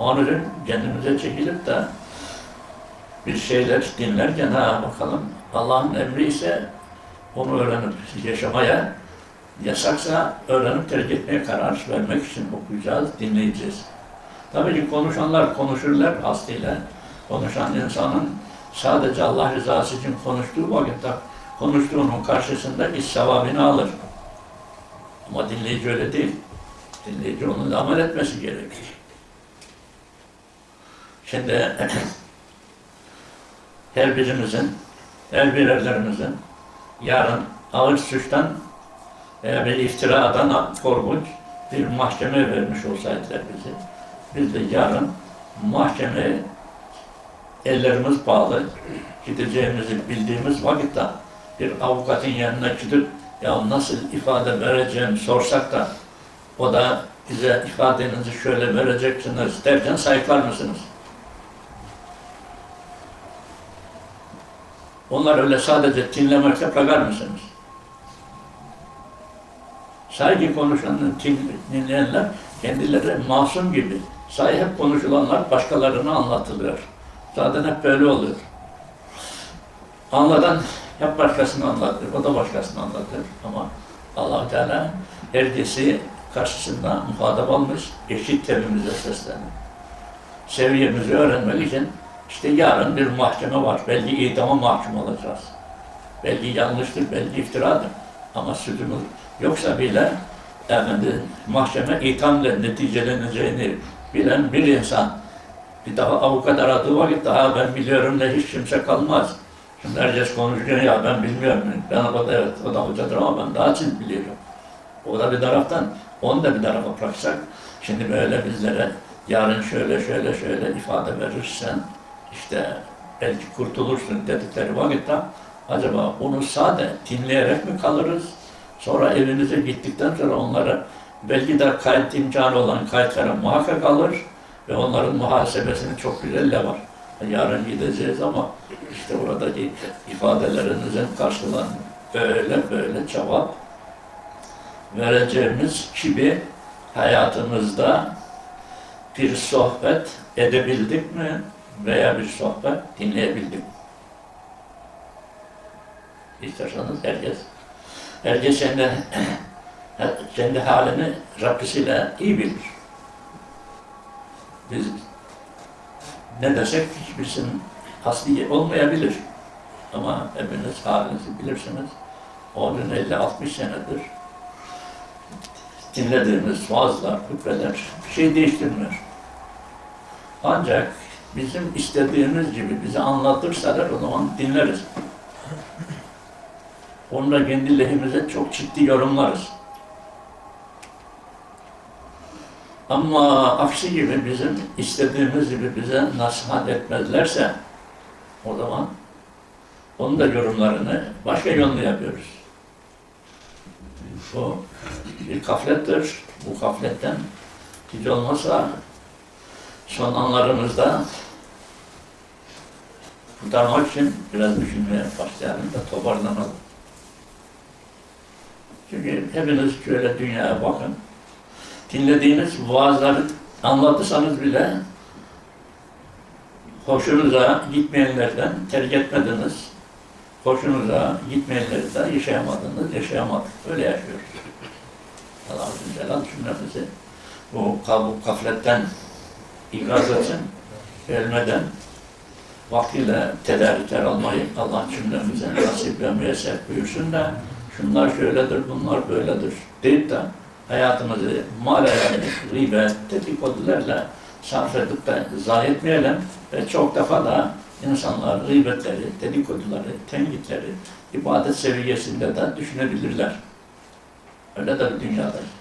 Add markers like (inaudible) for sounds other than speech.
Onun için kendimize çekilip de bir şeyler dinlerken ha bakalım Allah'ın emri ise onu öğrenip yaşamaya, yasaksa öğrenip terk etmeye karar vermek için okuyacağız, dinleyeceğiz. Tabii ki konuşanlar konuşurlar aslıyla. Konuşan insanın sadece Allah rızası için konuştuğu vakitte konuştuğunun karşısında iş sevabını alır. Ama dinleyici öyle değil. Dinleyici onun amel etmesi gerekir. Şimdi her birimizin, her birerlerimizin yarın ağır suçtan veya bir iftiradan korkunç bir mahkeme vermiş olsaydılar bizi, biz de yarın mahkemeye ellerimiz bağlı gideceğimizi bildiğimiz vakitte bir avukatın yanına gidip ya nasıl ifade vereceğim sorsak da o da bize ifadenizi şöyle vereceksiniz derken sayıklar mısınız? Onlar öyle sadece dinlemekle bırakar mısınız? Saygı konuşanın dinleyenler kendileri masum gibi. Sahi hep konuşulanlar başkalarına anlatılıyor. Zaten hep böyle oluyor. Anlatan hep başkasını anlatır, o da başkasını anlatır. Ama allah Teala herkesi karşısında muhatap almış, eşit tepimize sesleniyor. Seviyemizi öğrenmek için işte yarın bir mahkeme var. Belki idama mahkum olacağız. Belki yanlıştır, belki iftiradır. Ama suçumuz yoksa bile efendim, mahkeme ithamla neticeleneceğini bilen bir insan bir daha avukat aradığı vakit daha ben biliyorum da hiç kimse kalmaz. Şimdi herkes konuşuyor ya ben bilmiyorum. Ben o da evet o da hocadır ama ben daha çok biliyorum. O da bir taraftan onu da bir tarafa bıraksak şimdi böyle bizlere yarın şöyle şöyle şöyle ifade verirsen işte belki kurtulursun dedikleri vakitte acaba onu sade dinleyerek mi kalırız? Sonra evimize gittikten sonra onlara belki de kayıt imkanı olan kayıtlara muhakkak alır ve onların muhasebesini çok güzel var. Yarın gideceğiz ama işte oradaki ifadelerinizin karşılığında böyle böyle cevap vereceğimiz gibi hayatımızda bir sohbet edebildik mi veya bir sohbet dinleyebildik mi? İsterseniz herkes, herkes kendi, (clears throat) kendi halini Rabbisiyle iyi bilir. Biz ne desek hiçbirisinin asli olmayabilir. Ama hepiniz halinizi bilirsiniz. 10 50-60 senedir dinlediğimiz vaazlar, hutbeler bir şey değiştirmiyor. Ancak bizim istediğimiz gibi bize anlatırsalar o zaman dinleriz. Onunla kendi lehimize çok ciddi yorumlarız. Ama aksi gibi bizim istediğimiz gibi bize nasihat etmezlerse o zaman onun da yorumlarını başka yönlü yapıyoruz. Bu bir gaflettir. Bu gafletten hiç olmazsa son anlarımızda kurtarmak için biraz düşünmeye başlayalım da toparlanalım. Çünkü hepiniz şöyle dünyaya bakın. Dinlediğiniz vaazları anlatırsanız bile hoşunuza gitmeyenlerden terk etmediniz. Hoşunuza gitmeyenleri de yaşayamadınız, yaşayamadık. Öyle yaşıyoruz. Allah Azze ve Celal cümlemizi bu kabuk gafletten ikaz etsin. Ölmeden vaktiyle tedarikler almayı Allah cümlemize nasip ve müyesser buyursun da şunlar şöyledir, bunlar böyledir deyip de hayatımızı yani gıybet, dedikodularla sarf edip de zayi etmeyelim ve çok defa da insanlar gıybetleri, dedikoduları, tenkitleri ibadet seviyesinde de düşünebilirler. Öyle de bir dünyadayız.